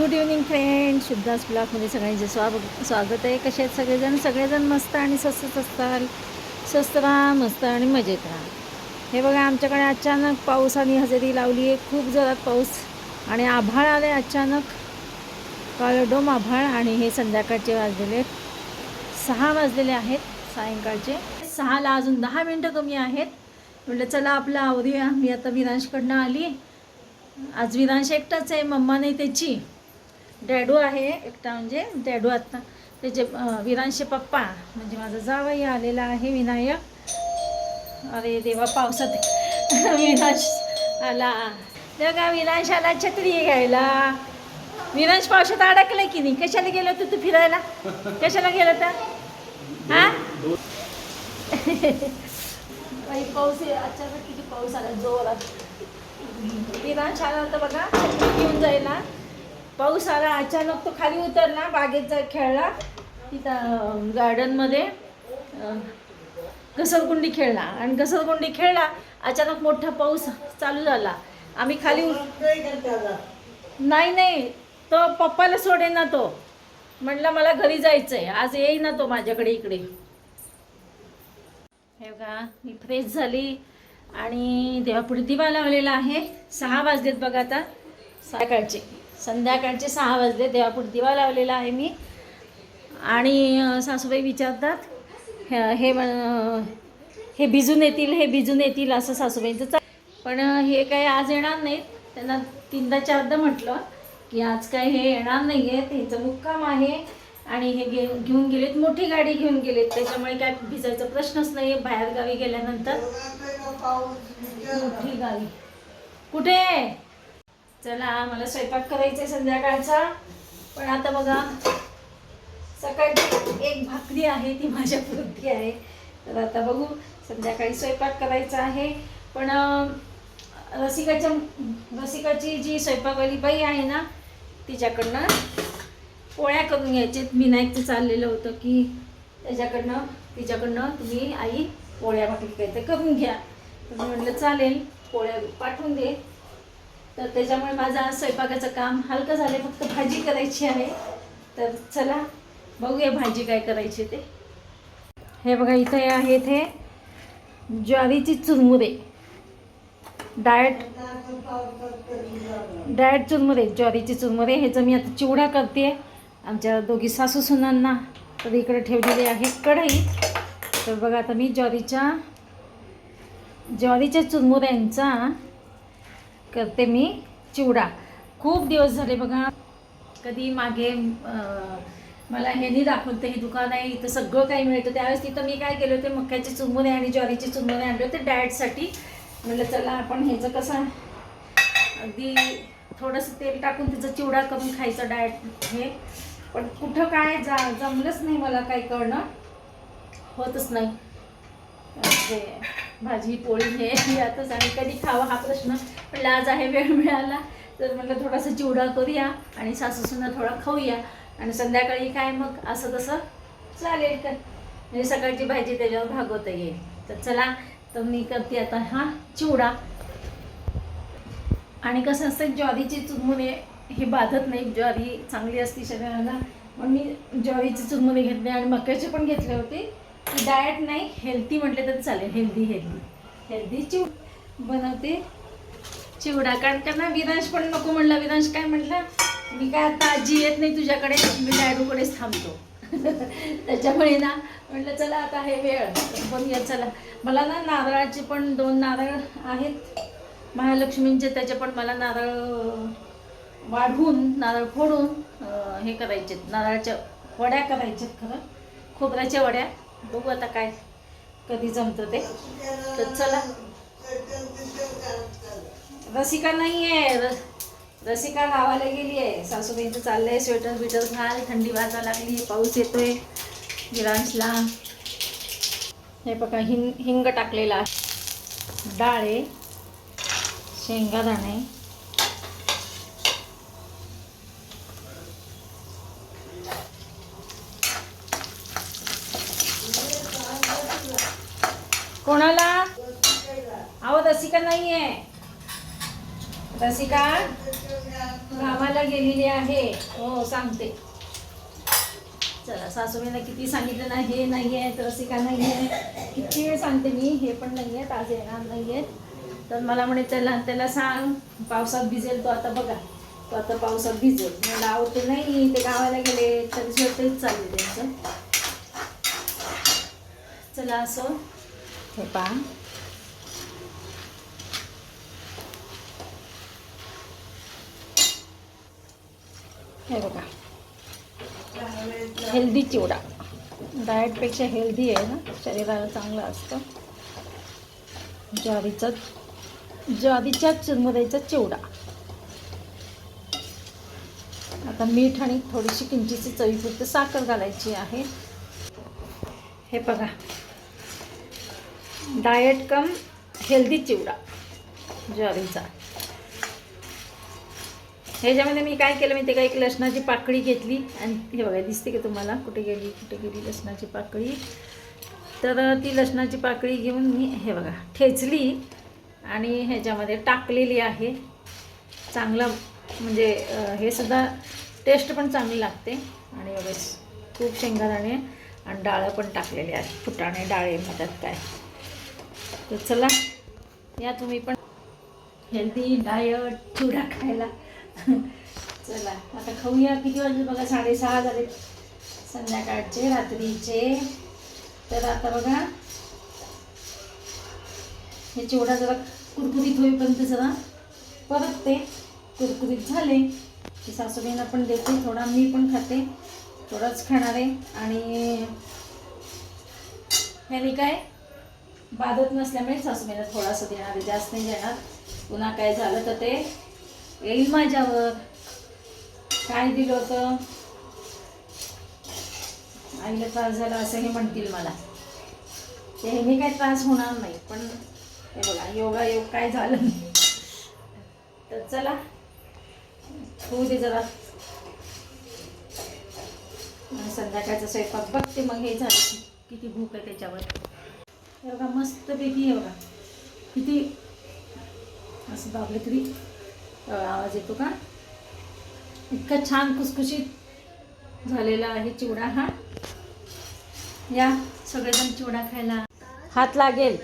Good evening friend शुद्धास ब्लॉकमध्ये सगळ्यांचे स्वागत स्वागत आहे. कसे आहेत सगळेजण? सगळेजण मस्त आणि स्वस्तच असतात स्वस्त राहा मस्त आणि मजेत राहा. हे बघा आमच्याकडे अचानक पाऊस आणि हजेरी लावली आहे. खूप जोरात पाऊस आणि आभाळ आले अचानक. काळडोम आभाळ आणि हे संध्याकाळचे वाजलेले आहेत. सहा वाजलेले आहेत सायंकाळचे. सहाला अजून दहा मिनटं कमी आहेत. म्हटलं चला आपलं आवरूया मी आता विरांशकडनं आली. आज विरांश एकटाच आहे मम्मा नाही त्याची. डॅडू आहे एकटा म्हणजे डॅडू आत्ता. त्याचे अं, पप्पा म्हणजे माझा जावई आलेला आहे विनायक. अरे देवा पावसात विनाश आला. का विनाश आला छत्री घ्यायला. विनाश पावसात अडकलाय की नाही? कशाला गेलो होतं तू फिरायला? कशाला गेलं तर हा? काही पाऊस अचानक किती पाऊस आला जोरात. विनाश आला होता बघा घेऊन जायला. पाऊस आला अचानक तो खाली उतरला बागेत जा खेळला तिथं गार्डनमध्ये घसरगुंडी खेळला. आणि घसरगुंडी खेळला अचानक मोठा पाऊस चालू झाला. आम्ही खाली नाही नाही तो पप्पाला सोडे ना तो. म्हटलं मला घरी जायचं आहे आज येई ना तो माझ्याकडे इकडे. हे बघा मी फ्रेश झाली. आणि देवापुढे दिवा लावलेला आहे. सहा वाजलेत बघा आता. सायकाळचे संध्याकाळचे सहा वाजले देवापुढे दिवा लावलेला आहे मी. आणि सासूबाई विचारतात हे- हे भिजून येतील हे भिजून येतील असं सासूबाईंचं चा पण हे काय आज येणार नाहीत. त्यांना तीनदा चारदा म्हटलं की आज काय हे येणार नाही आहेत ह्याचं मुक्काम आहे. आणि हे घे घेऊन गेलेत मोठी गाडी घेऊन गेलेत. त्याच्यामुळे काय भिजायचा प्रश्नच नाही आहे बाहेर गावी गेल्यानंतर मोठी गावी कुठे? चला मला स्वयंपाक करायचा आहे संध्याकाळचा. पण आता बघा सकाळची एक भाकरी आहे ती माझ्या पुरती आहे. तर आता बघू संध्याकाळी स्वयंपाक करायचा आहे. पण रसिकाच्या रसिकाची जी स्वयंपाकवाली बाई आहे ना तिच्याकडनं पोळ्या करून घ्यायचे. विनायकचं चाललेलं होतं की त्याच्याकडनं तिच्याकडनं तुम्ही आई पोळ्या भाकरी काय तर करून घ्या. तर म्हटलं चालेल पोळ्या पाठवून दे. तर त्याच्यामुळे माझा स्वयंपाकाचं काम हलकं झालं फक्त भाजी करायची आहे. तर चला बघूया भाजी काय करायची ते. हे बघा इथे आहेत हे ज्वारीची चुरमुरे. डाएट डाएट चुरमुरे ज्वारीची चुरमुरे. ह्याचं मी आता चिवडा करते. आमच्या दोघी सासू सुनांना तर इकडे ठेवलेली आहे कढई. तर बघा आता मी ज्वारीच्या ज्वारीच्या चुरमुऱ्यांचा करते मी चिवडा. खूप दिवस झाले बघा. कधी मागे मला ह्यांनी दाखवतं हे दुकान आहे इथं सगळं काही मिळतं. त्यावेळेस तिथं मी काय केलं होते मक्याचे चुंबुने आणि ज्वारीचे चुंबुने आणले होते डाएटसाठी. म्हटलं चला आपण ह्याचं कसं अगदी थोडंसं तेल टाकून तिचं चिवडा करून खायचं डाएट हे. पण कुठं काय जा जमलंच नाही मला काय कळणं. होतच नाही. ते भाजी पोळी हे यातच आणि कधी खावा हा प्रश्न. पण आज आहे वेळ मिळाला. तर म्हटलं थोडासा चिवडा करूया आणि सासूसुना थोडा खाऊया. आणि संध्याकाळी काय मग? असं तसं चालेल का? म्हणजे सकाळची भाजी त्याच्यावर भागवता येईल तर चला तर मी करते आता हा चिवडा. आणि कसं असतं ज्वारीची चुरमुने हे बाधत नाही. ज्वारी चांगली असते शरीराला. मग मी ज्वारीचे चुरमुने घेतले आणि मक्याचे पण घेतले होते. की डाएट नाही हेल्दी म्हटले तर चालेल. हेल्दी हेल्दी हेल्दी चिव बनवते. चिवडा. कारण त्यांना विरांश पण नको म्हणला. विरांश काय म्हटला? मी काय आता आजी येत नाही तुझ्याकडे मी डॅडूकडेच थांबतो. त्याच्यामुळे ना म्हटलं चला आता हे वेळ. बनूया चला. मला ना नारळाचे पण दोन नारळ आहेत. महालक्ष्मींचे त्याचे पण मला नारळ वाढवून नारळ फोडून हे करायचे नारळाच्या वड्या करायच्यात खरं. खोबऱ्याच्या वड्या. बघू आता काय कधी जमतं ते. तर चला. रसिका नाही आहे रसिका गावाला गेली आहे सासूबाईंचं चाललंय स्वेटर बिटर घाल थंडी वाजा लागली पाऊस येतोय. विरांशला हे बघा हिंग हिंग टाकलेला आहे. डाळ आहे. शेंगादाणे कोणाला? अहो रसिका नाही आहे रसिका गावाला गेलेली आहे. हो सांगते. चला सासूबाईला किती सांगितलं ना हे नाही आहे तर रसिका नाही आहे. किती वेळ सांगते मी हे पण नाही आहेत आज येणार नाही आहेत. तर मला म्हणे त्याला त्याला सांग पावसात भिजेल तो आता बघा. तो आता पावसात भिजेल. मला आवडते नाही ते गावाला गेले तरी सुद्धा चालले त्यांचं. चला असं. हे पहा. हे बघा. हेल्दी चिवडा. डाएटपेक्षा हेल्दी आहे ना? शरीराला चांगलं असतं. ज्वारीचा ज्वारीच्या चुरमुऱ्याचा चिवडा. आता मीठ आणि थोडीशी किंचीची चवीपुरती साखर घालायची आहे. हे बघा. Diet cum healthy chivda. ज्वारीचा. ह्याच्यामध्ये मी काय केलं माहिती का? एक लसणाची पाकळी घेतली. आणि हे बघा दिसते का तुम्हाला? कुठे गेली? कुठे गेली लसणाची पाकळी? तर ती लसणाची पाकळी घेऊन मी हे बघा ठेचली आणि ह्याच्यामध्ये टाकलेली आहे. चांगलं म्हणजे हे सुद्धा टेस्ट पण चांगली लागते. आणि बघा खूप शेंगादाणे आणि डाळं पण टाकलेली आहेत. फुटाणे डाळे म्हणतात काय. तर चला या तुम्ही पण. हेल्दी डायट चिवडा खायला. चला आता खाऊया. किती वाजले बघा? साडेसहा झाले. संध्याकाळचे रात्रीचे. तर आता बघा. हे चिवडा जरा कुरकुरीत होईपर्यंत जरा परत ते कुरकुरीत झाले की सासूबाईंना पण देते. थोडा मी पण खाते. थोडाच खाणार आहे. आणि ह्याने काय? बाधत नसल्यामुळे सासूबाईंना थोडासा देणार आहे. जास्त नाही देणार. पुन्हा काय झालं तर ते येईल माझ्यावर. काय दिलं होतं? आईला त्रास झाला असं हे म्हणतील मला. ते ह्याने काही त्रास होणार नाही पण हे बघा योगा योग काय झालं नाही. तर चला होऊ दे जरा. संध्याकाळचा स्वयंपाक बघते मग हे झालं किती भूक आहे त्याच्यावर. हे बघा मस्तपैकी हे बघा किती असं बाबलं तरी आवाज येतो का? इतका छान खुसखुशीत झालेला आहे चिवडा हा. या सगळेजण चिवडा खायला हात लागेल.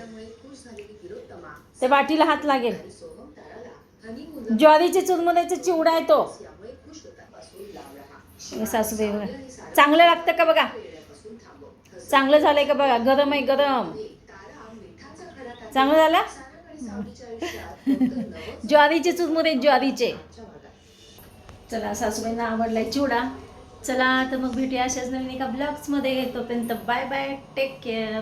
ते वाटीला हात लागेल. ज्वारीचे चुरमुऱ्याचा चिवडा आहे तो. सासूबाई बघा. चांगलं लागतं का बघा? चांगलं झालंय का बघा? गरम आहे गरम. चांगलं झालं? ज्वारीचे चुरमुरे ज्वारीचे. चला सासूबाईंना आवडलाय चिवडा. चला तर मग भेटूया अशाच नवीन एका ब्लॉग्समध्ये तोपर्यंत बाय बाय टेक केअर